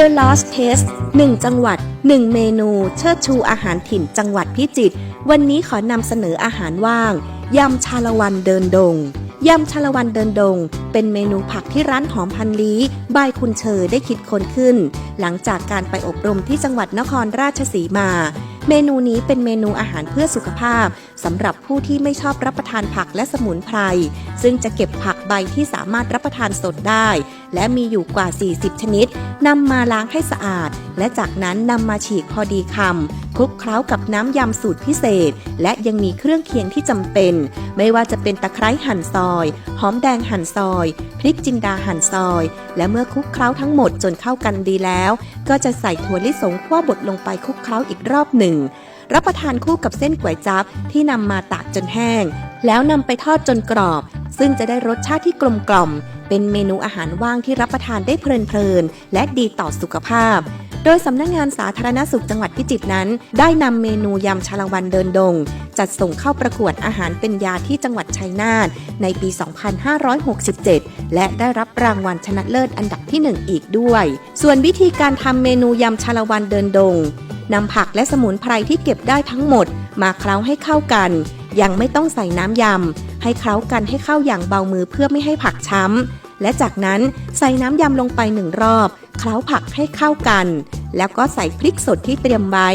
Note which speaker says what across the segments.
Speaker 1: The Lost Taste 1 จังหวัด 1 เมนู เชิดชูอาหารถิ่นจังหวัดพิจิตร วันนี้ขอนำเสนออาหารว่าง ยำชาละวันเดินดง ยำชาละวันเดินดง เป็นเมนูผักที่ร้านหอมพันลี้บายคุณเชยได้คิดค้นขึ้น หลังจากการไปอบรมที่จังหวัดนครราชสีมา เมนูนี้เป็นเมนูอาหารเพื่อสุขภาพสำหรับผู้ที่ไม่ชอบรับประทานผักและสมุนไพร ซึ่งจะเก็บผักใบที่สามารถรับประทานสดได้ และมีอยู่กว่า 40 ชนิดนำมาล้างให้สะอาด และจากนั้นนำมาฉีกพอดีคำ คลุกเคล้ากับน้ำยำสูตรพิเศษ และยังมีเครื่องเคียงที่จำเป็น ไม่ว่าจะเป็นตะไคร้หั่นซอย หอมแดงหั่นซอย พริกจินดาหั่นซอย และเมื่อคลุกเคล้าทั้งหมดจนเข้ากันดีแล้ว ก็จะใส่ถั่วลิสงคั่วบดลงไปคลุกเคล้าอีกรอบหนึ่ง รับประทานคู่กับเส้นก๋วยจั๊บที่นำมาตากจนแห้ง แล้วนำไปทอดจนกรอบ ซึ่งจะได้รสชาติที่กลมกล่อม เป็นเมนูอาหารว่างที่รับประทานได้เพลินๆและดีต่อสุขภาพ โดยสำนักงงานสาธารณสุขจังหวัดพิจิตรนั้น ได้นำเมนูยำชาละวันเดินดง จัดส่งเข้าประกวดอาหารเป็นยาที่จังหวัดชัยนาทในปี 2567 และได้รับรางวัลชนะเลิศอันดับที่ 1 อีกด้วย ส่วนวิธีการทำเมนูยำชาละวันเดินดงนำผักและสมุนไพรที่เก็บได้ทั้งหมด มาเคล้าให้เข้ากัน ยังไม่ต้องใส่น้ำยำ ให้เคล้ากันให้เข้าอย่างเบามือเพื่อไม่ให้ผักช้ำและจากนั้นใส่น้ำยำลงไปหนึ่งรอบ เคล้าผักให้เข้ากัน แล้วก็ใส่พริกสดที่เตรียมไว้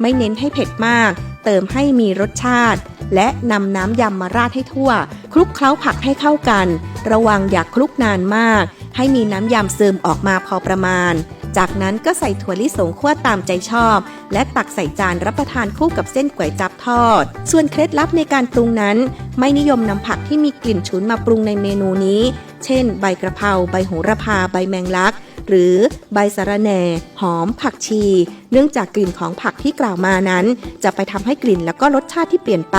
Speaker 1: ไม่เน้นให้เผ็ดมาก เติมให้มีรสชาติ และนำน้ำยำมาราดให้ทั่ว คลุกเคล้าผักให้เข้ากัน ระวังอย่าคลุกนานมาก ให้มีน้ำยำซึมออกมาพอประมาณ จากนั้นก็ใส่ถั่วลิสงคั่วตามใจชอบ และตักใส่จานรับประทานคู่กับเส้นก๋วยจับทอด ส่วนเคล็ดลับในการปรุงนั้น ไม่นิยมนำผักที่มีกลิ่นฉุนมาปรุงในเมนูนี้ เช่น ใบกระเพราใบโหระพาใบแมงลัก หรือใบสะระแหน่ หอม ผักชี เนื่องจากกลิ่นของผักที่กล่าวมานั้น จะไปทำให้กลิ่นแล้วก็รสชาติที่เปลี่ยนไป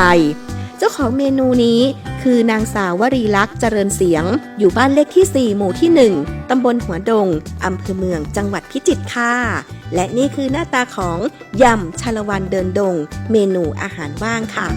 Speaker 1: เจ้าของเมนูนี้ คือนางสาววรีลักษ์เจริญเสียง อยู่บ้านเลขที่ 4 หมู่ที่ 1 ตำบลหัวดง อำเภอเมือง จังหวัดพิจิตรค่ะ และนี่คือหน้าตาของยำชาละวันเดินดง เมนูอาหารว่างค่ะ